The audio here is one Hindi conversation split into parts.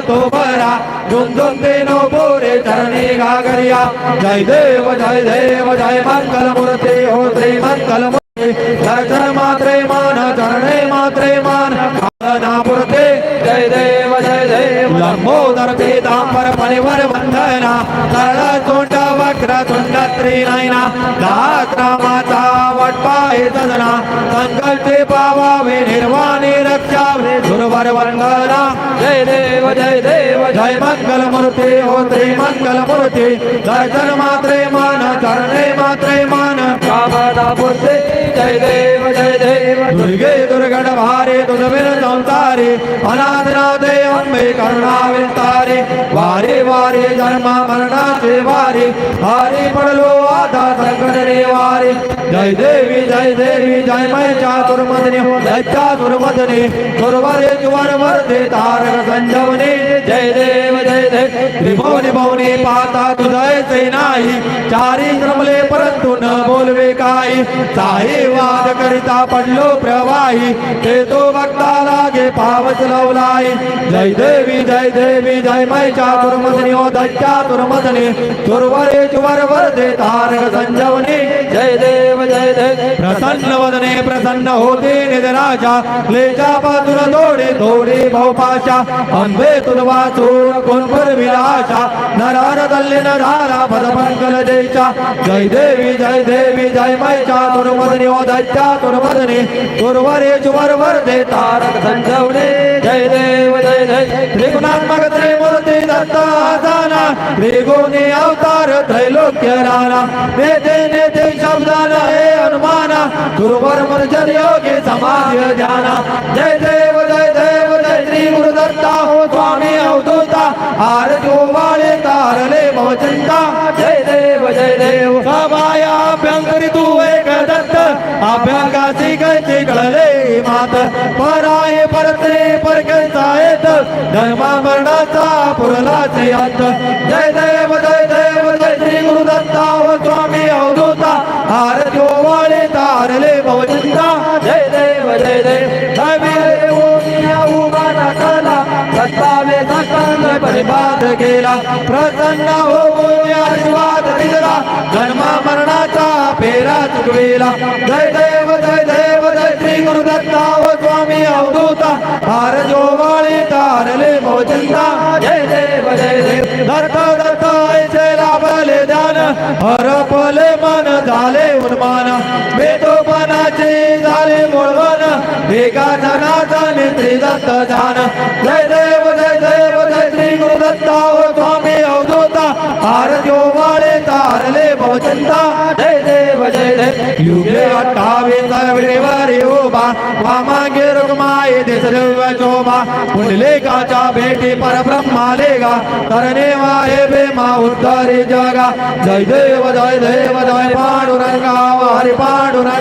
तो बरा। झुंझुन देनो पूरे चरणी गागरिया। जय देव जय देव, जय मंगल मूर्ति हो श्री मंगल मूर्ती। दर्शन मात्रे मान, चरणे मात्रे मान। नापुरते जय देव जय देव। लंबोदर पीतांबर परिवर वंदना सरळ तोंड, वक्र, तुंड दात्रा माता वटपाय सदना संकल्पे पावावे निर्वाणी रक्षावे दुर्वर वंदना जय देव जय देव, जय मंगल मूर्ती, हो श्री मंगल मूर्ती। दर्शन मात्रे मान, चरणे मात्रे मान। कामदापुरते जय देव जय देव। दुर्गे दुर्गण भारे तुझविन संसारे अनाथनाथे अंबे करुणा विस्तारे वारे वारे जन्म मरणाचे वारे हारी पडलो आता संकट रे वारे जय देवी जय देवी जय मै चातुर्मदने जय चातुर्मदने गुरुवरे जुवर वर्धे तारक संजवने जय देव जय देव। त्रिभुवनी भवनी पाहता तुझायचे नाही। चारी क्रमले परंतु न बोलवे काही। साही वाद करिता पडलो प्रवाही। ते तो भक्ता लागे पावच लवलाई। जय देवी जय देवी जय मै चातुर्मदनी ओ दच्चातुर्मदनी तुर्वरे जुवर वर्धे तारक संजवनी। जय देव जय देव। प्रसन्न वदने प्रसन्न होते निधराजा क्लेचा पातुर दोडे दोडे थोडे भाऊपाशा अंबे तुलवा जय देवी जय देवी जय मै चातुर्मदनी ओ दच्चातुर्मदनी तुर्वरे जुवर वर्धे तारक संजवनी जय देव जय जय त्रिगुणात्मक त्रिमूर्ती दत्ता त्रिगुणी अवतार त्रैलोक्य राणा नेते नेते शब्दाना हे हनुमाना गुरुवर मर्जन योगी समाधी ध्याना जय देव जय श्री गुरुदत्ता स्वामी अवधूता आरतो जो वाळे तारले भवचिंता जय देव जय देव समाया अभ्यंकरी तू एक दत्त अभ्यंगाची कैची कळले मात. पराये परत्रे परकैचा येत धर्मा मरणाचा पुरलाचे अंत. जय देव जय देव जय श्री गुरुदत्त. परिपात केला प्रसन्न हो होऊन आशीर्वाद दिला जन्मा मरणाचा फेरा चुकविला. जय देव जय देव, जय श्री गुरुदत्ता. व स्वामी अवधूता. हार जो वाळे तारले भोजंता जय देव जय देव. दत्त दत्त, ऐसे लाभले ध्यान हरपले मन झाले उन्मान. बेदोपणाचे झाले मुळवण एका जनाचा नेत्री दत्त जय देव जय देव आरत्यो तार तारले बहुचंदा। जय देव जय देव। युगे अठ्ठावीस वेळेवर उभा वामागे काचा दिसरव पर ब्रह्मा लेगा। करने वाले बे माँ उद्धारे जगा। जय देव जय देव, जय पांडुरंगा। हरी पांडुरंगा।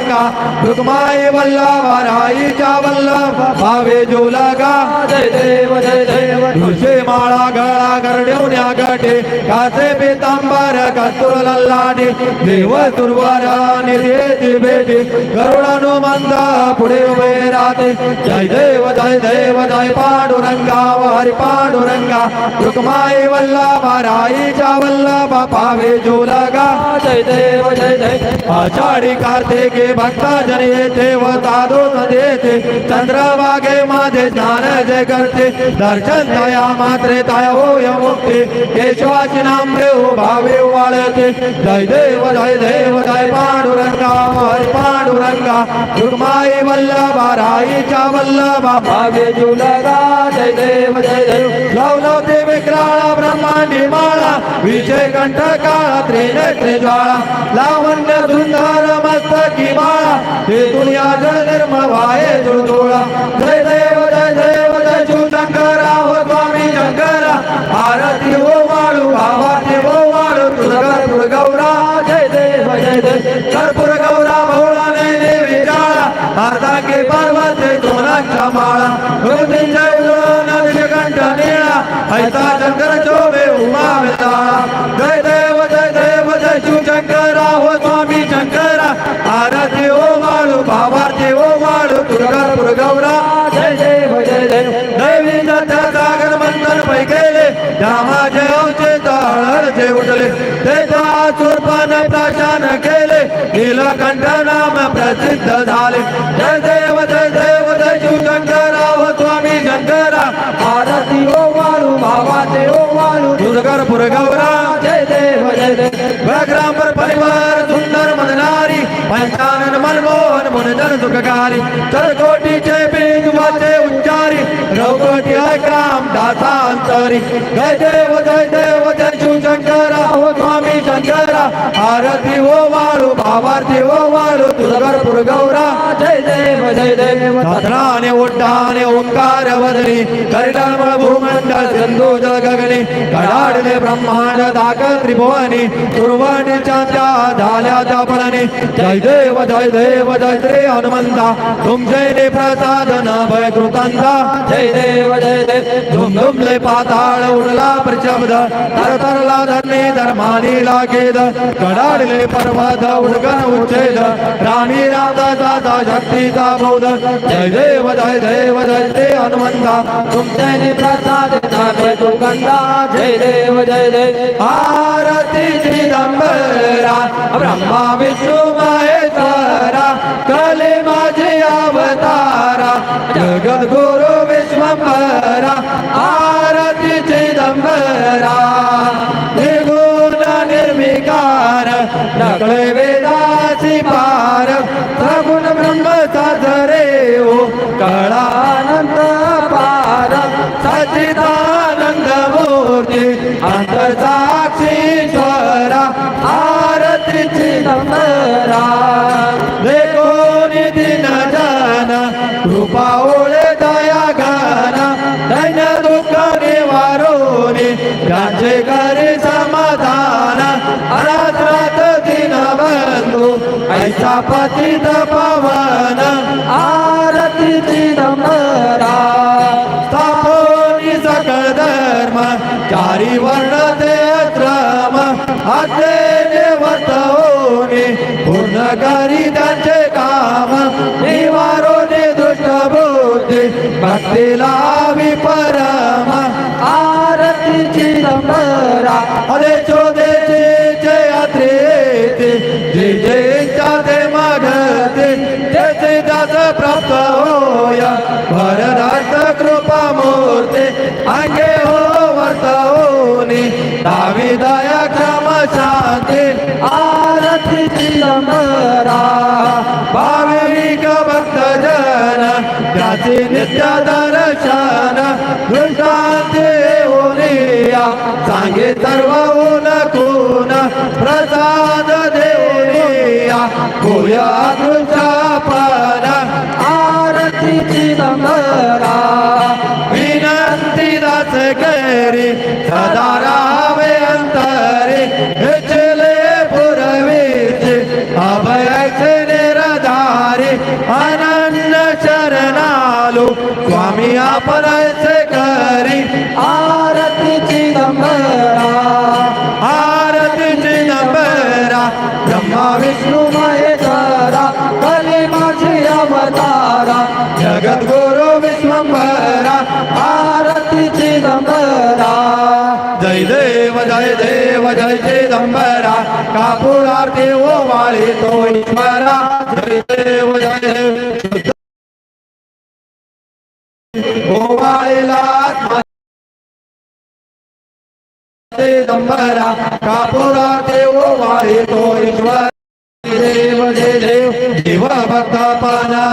रुक्माई वल्लभा राईच्या वल्लभ, भावे जोलागा जय देव जय देव। तुझे माळा गळा करड्योन्या गटे काचे पितांबर, कस्तुर लल्लाने देव दुर्वार निर्येती भेटी करुणानु मंद, पुढे उभे राहते। जय देव जय देव, जय पांडुरंगा, हरी पांडुरंगा। रुक्माई वल्लभा राईच्या वल्लभ पावे जोलागा जय देव, जय जय आषाढी कार्तिके भक्ता जन येते व तादोत देते। चंद्रभागे माझे स्नान जे करते। दर्शन दया मात्रे ताय होय मुक्ती। केशवाची नाम देव भावे वाळते जय देव जय देव, जय पांडुरंगा, हरी पांडुरंगा। रुक्माई वल्लभा राईच्या वल्लभा भावे जुलगा। जय देव जय देव। लव लव ते विक्राळा ब्रह्मांडी माळा विजय कंठ काळा त्रिनेत्रे ज्वाळा लावण्य सुंदर मस्तकी माळा हे दुनिया जल निर्मवाए जो जोड़ा। जय देव जय देव जय शिवशंकरा हो स्वामी। उठले तेचा सुरपण प्रशान केले नीलकंठ नाम प्रसिद्ध झाले। जय देव जय देव, जय शिवशंकरा हो स्वामी शंकरा। आरती ओ वाळू भावाचे ओ मारू दुर्गापुर गौरा, जय देव जय देव। मननारी पंचानन मनमोहन मुनजन सुखकारी। चरकोटीचे बीज वाचे उच्चारी रघुकोटी काम दासांतरी। जय देव जय देव, जय शिवशंकरा हो स्वामी शंकरा। आरती ओ वाळू भावार्थी ओ वाळू दुर्गरपुर गौरा। जय जय देव। साधनाने उड्डाणे ओंकार वदनी करिडाम भूमंडल सिंधू जल गगने कडाडले ब्रह्मांड दाक त्रिभुवनी। सुरवणी चांद्या झाल्याच्या जय देव जय देव, जय श्री हनुमंता। तुमचे प्रसाद न भय कृतांता। जय देव जय देव धुम धुमले पाताळ उडला प्रशब्द तर तरला धरणे धर्मानी लागेद कडाडले पर्वत उडगन उच्छेद। राणी राधा शक्तीचा बोध जय देव जय देव, जय श्री हनुमंता। तुमचे प्रसाद नामे सुगंधा जय देव जय देव आरती चिदंबरा ब्रह्मा विष्णू तारा कले माझे अवतारा जगद्गुरु विश्वंभरा आरती चिदंबरा. निर्गुण निर्विकार नकळे वेदाची पार सगुण ब्रह्म साधरे ओ हो, कळानंद पार सचिदानंद मूर्ती अंतसाक्षीश्वरा सपतित पवन आरती चिदंबरा स्थापोनी सकळ धर्म चारी वर्ण ते क्रम असे वर्तवणे पूर्ण करी त्यांचे काम निवारोने दुष्ट बुद्धी भक्तीला विपरम आरती चिदंबरा अरे पंढरा भाविक भक्तजन त्याचे नित्य दर्शन दृष्टांते ओरिया। सांगे सर्व ऊन कोण प्रसाद देऊया गोया दृष्ट शरणालो स्वामी आपणाचे करी। आरती चिदंबरा। आरती चिदंबरा। ब्रह्मा विष्णु महेश्वरा। कली माझी अवतारा। जगद्गुरु विश्वंभरा। आरती चिदंबरा। जय देव जय देव, जय चिदंबरा। कापूर आरती ओ वाळी तो ईश्वरा। जय देव जय देव। ओ वाळीला चिदंबरा कापूर आरती ओ वाळी तो ईश्वरा देव जय देव देव भक्त पाना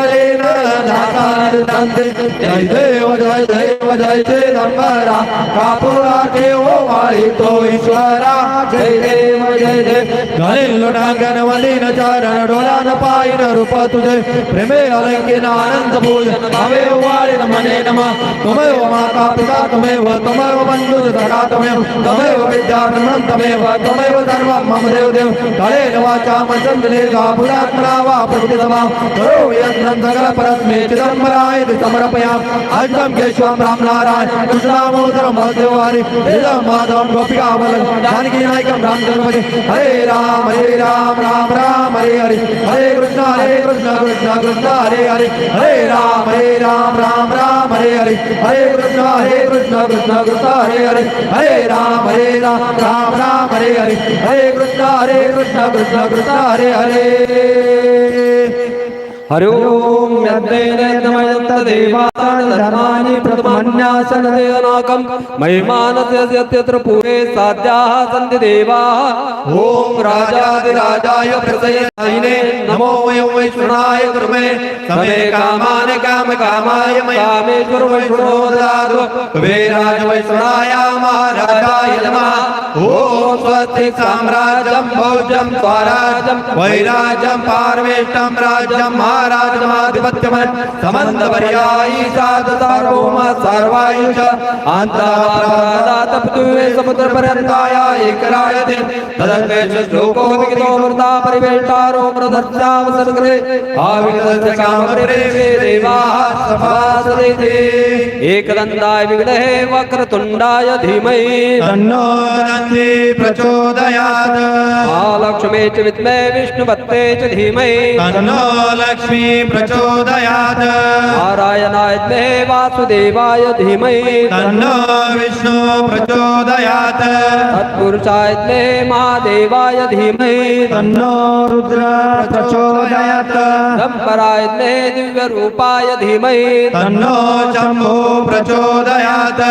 ज्योती जय देव जय देव, जय चिदंबरा। कापुरा देव वाळी तो ईश्वरा। जय देव जय देव। घालील लोटांगण वलीन चरण डोळ्यान पायन रूप तुझे। प्रेमे अलंकीन आनंद पूजन भावे वाळीन मने नम। तुमेव माता पिता तुमेव तुमेव बंधु सखा तुमेव तुमेव विद्या तमेव तुमेव सर्व मम देव देव। कालेन वाचा मचंद्रे गा पुरात्मना वा प्रकृति समा करो यत्न चिदं सकल परस्मे चिदंबराय समर्पयाम अष्टम केशवम राम नारायण कृष्णामोदरम भगवारी वेदम माधवम गोपिका बल जानकी नायकम राम जन्मजे हरे राम हरे राम राम राम, हरे हरे। हरे कृष्ण हरे कृष्ण कृष्ण कृष्ण, हरे हरे। हरे राम हरे राम राम राम, हरे हरे। हरे कृष्ण हरे कृष्ण कृष्ण कृष्ण, हरे हरे। हरे राम हरे राम राम राम, हरे हरे। हरे कृष्ण हरे कृष्ण कृष्ण कृष्ण, हरे हरे। हरि ओम यद्दैनमयं तदेवानि धर्माणि प्रथमन्यासन देवनाकं महिमानस्य यत्यत्र पूरे साध्याः सन्ति देवाः। ओम राजाधिराजाय प्रसयिने नमो कुर्मे। समे कामान् काम कामाय मया। कामेश्वर ओम स्वस्ति साम्राज्यं भौजं स्वराज्यं वैराज्यं पार्वेष्टं राज्यं महाराजमाधिपत्यं समन्तपर्यायी साध सार्वभौम सर्वायुष परिवेष्टारो देवाः एकदन्ताय विग्रहे वक्रतुण्डाय धीमहि। तन्नो दन्ति प्रचोदयात्। महालक्ष्मे च विद्मे विष्णुपत्ते च धीमहि। तन्नो लक्ष्मी प्रचोदयात्। नारायणाय विद्महे वासुदेवाय धीमहि। तन्नो विष्णु प्रचोदयात्। तत्पुरुषाय विद्महे महादेवाय धीमहि। तन्नो रुद्र प्रचोदयात्। दम्बराय विद्महे दिव्यरूपाय धीमहि। तन्नो शम्भो प्रचोदयात्।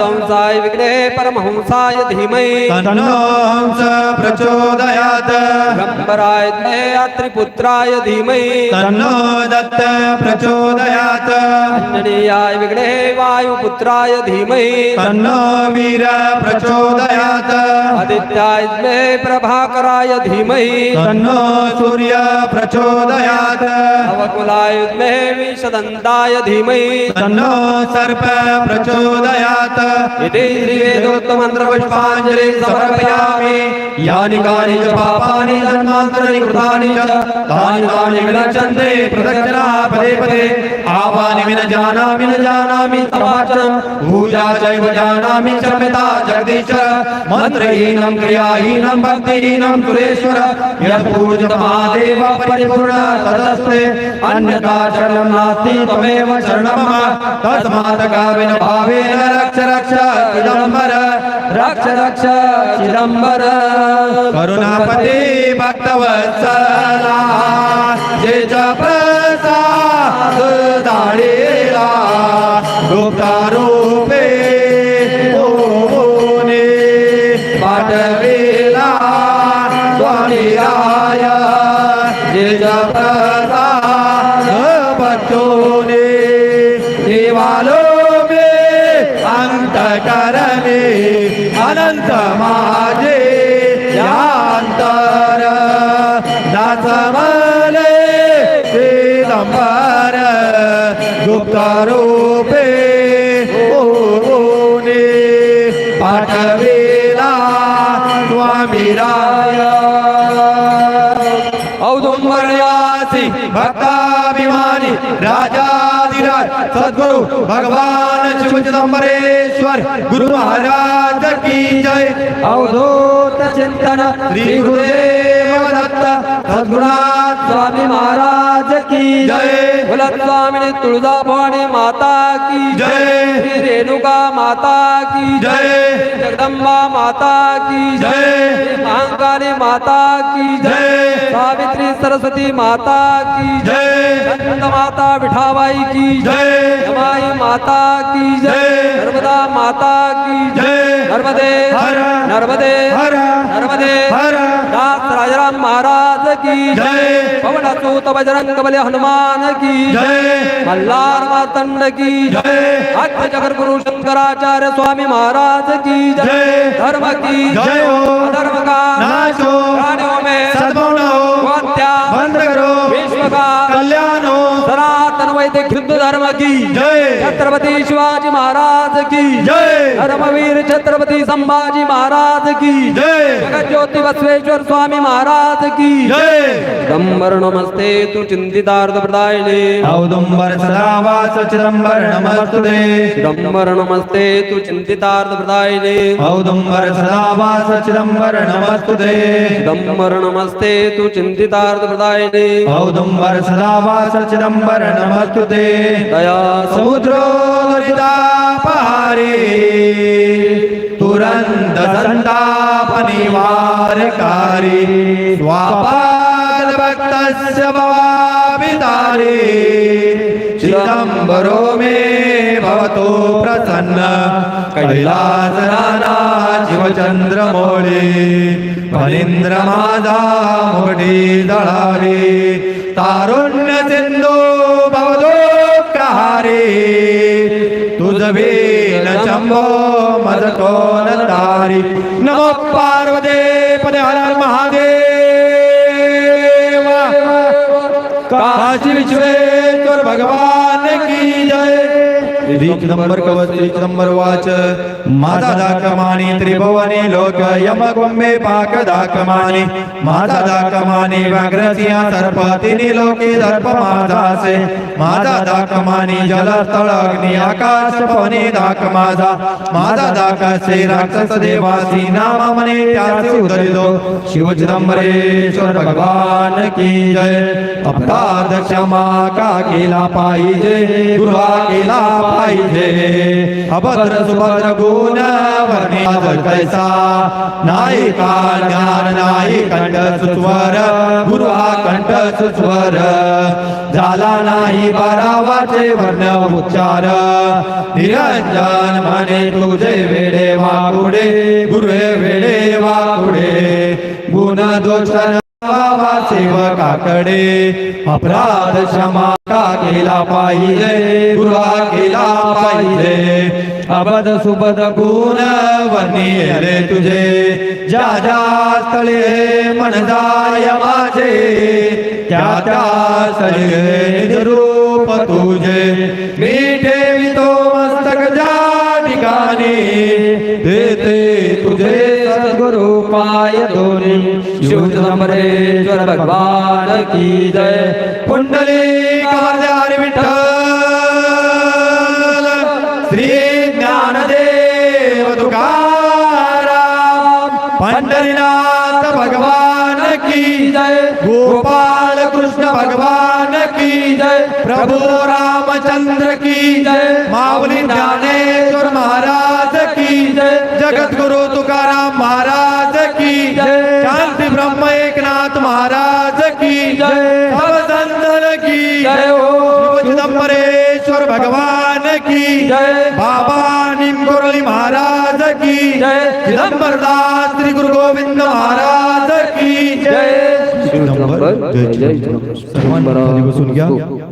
कंसाय विग्रहे परमहंसाय धीमहि। तन्नो हंस प्रचोदयात्। गम्बराय विद्महे अत्रिपुत्राय धीमहि। तन्नो दत्त प्रचोदयात्। अंजनीयाय विग्रहे वायुपुत्राय धीमहि। तन्नो वीर प्रचोदयात्। आदित्याय विद्महे प्रभाकराय धीमहि। तन्नो सूर्य प्रचोदयात्। अवकुलाय विद्महे विषदन्ताय धीमहि। तन्नो सर्प प्रचोदयात्। इति श्रीवेदोक्तमन्त्रपुष्पाञ्जलिं समर्पयामि। यानि कानि च पापानि जन्मान्तराणि कृतानि च तानि तानि प्रदक्षिणा पदे पदे। आवानि विन जानामि न जानामि समाचरम् पूजा चैव जानामि क्रियाहीनं, भक्तिहीनं सुरेश्वर। परिपूर्ण तदस्ते। अन्यथा शरणं नास्ति त्वमेव शरणं मम तस्मात् भावेन रक्ष रक्ष चिदम्बर। रक्ष रक्ष चिदम्बर। करुणापती भक्तवत्सला। रूपे ओने पाठवेला भक्ताभिमानी, राजाधिराज, सद्गुरु भगवान शिव चिदंबरेश्वर गुरु महाराज की जय। अवधूत चिंतन, श्री गुरुदेव। दत्त स्वामी महाराज की जय। बुलत स्वामी तुळजा भवानी माता की जय। श्री रेणुका माता की जय। जगदम्बा माता की जय। महाकाली माता की जय। सावित्री सरस्वती माता की जय। माता विठाबाई की जय। जमाई माता की जय। नर्मदा माता की जय। नर्मदे हर। नर्मदे हर। नर्मदे हर। दास राजाराम महाराज की जय। पवन सूत बजरंग बल हनुमान की जय। मल्लार मातंड की जय। अख जगर गुरु शंकराचार्य स्वामी महाराज की जय। धर्म की जय हो। धर्म का नाश हो। प्राणियों में सद्भावना हो। हत्या बंद करो विश्व का कल्याण सनातन हिंदू धर्म की जय। छत्रपति शिवाजी महाराज की जय। धर्मवीर छत्रपति संभाजी महाराज की जय। जगत ज्योति बसवेश्वर स्वामी महाराज की जय। डंबर नमस्ते तु चिंतितार्थ प्रदायिने। औदुंबर सदा वास चिदंबर नमस्तुते। डंबर नमस्ते तु चिंतितार्थ प्रदायिने। औदुंबर सदा वास चिदंबर नमस्तुते। डंबर नमस्ते तु चिंतितार्थ प्रदायिने। औदुंबर सदा वास चिदंबर नमस्तुते दया समुद्रो पहारे तुरंत संताप निवारकारी स्वापाद भक्तस्य भवाभितारे। चिदंबरो मे भवतो प्रसन्न। कैलासनाना शिवचंद्रमौळे फणींद्र माझा मुगडी दळारे तारुण्य सिंधू मदतो तारी नमो पार्वते पद हर महादेव। काशी विश्वेश्वर भगवान। रीच नंबर कवच रीच वाच। माझा दाकमानी त्रिभुवनी लोक यम कुंभे पाक दाकमानी माझा दाकमानी व्याघ्रसिंह सर्प लोके दर्प माझासे माझा दाकमानी जलस्थळ अग्नी, आकाश, पवनी दाक माझा माझा दाक से राक्षस देवासी नाम मने त्याचे उदरितो। शिव चिदंबरेश्वर भगवान की जय। अपराध क्षमा का केला पाहिजे गृहा केला पाहिजे अभद्र सुभद्र गुण वर्णित कैसा। नाही का ज्ञान नाही कंठ सुस्वर। गुरु हा कंठ सुस्वर। झाला नाही बारावाचे वर्ण उच्चार। निरंजन म्हणे तुझे वेडे वाकुडे। गुरुवे वेडे वाकुडे। गुण दोष वा सेवकाकडे अपराध क्षमा केला पाहिजे गुरुहा केला पाहिजे। अबद सुबद गुण वर्णीय रे तुझे ज्या ज्या मन जाय माझे। त्या त्या स्थळे रूप तुझे शिव चिदंबरेश्वर भगवान की जय। पुंडली हरी विठ्ठल। श्री ज्ञानदेव तुकाराम। पंढरीनाथ भगवान की जय। गोपाल कृष्ण भगवान की जय। प्रभु रामचंद्र की जय। मावली ज्ञानेश्वर महाराज की जय। जगत गुरु तुकाराम महाराज की जय। शांति ब्रह्म एकनाथ महाराज की जय। सब की जय। हो। चिदम्बरेश्वर भगवान की जय। बाबा निमगुरली महाराज की जय। चिदंबरदास श्री गुरु गोविंद महाराज की जय। जय। जय सुन गया।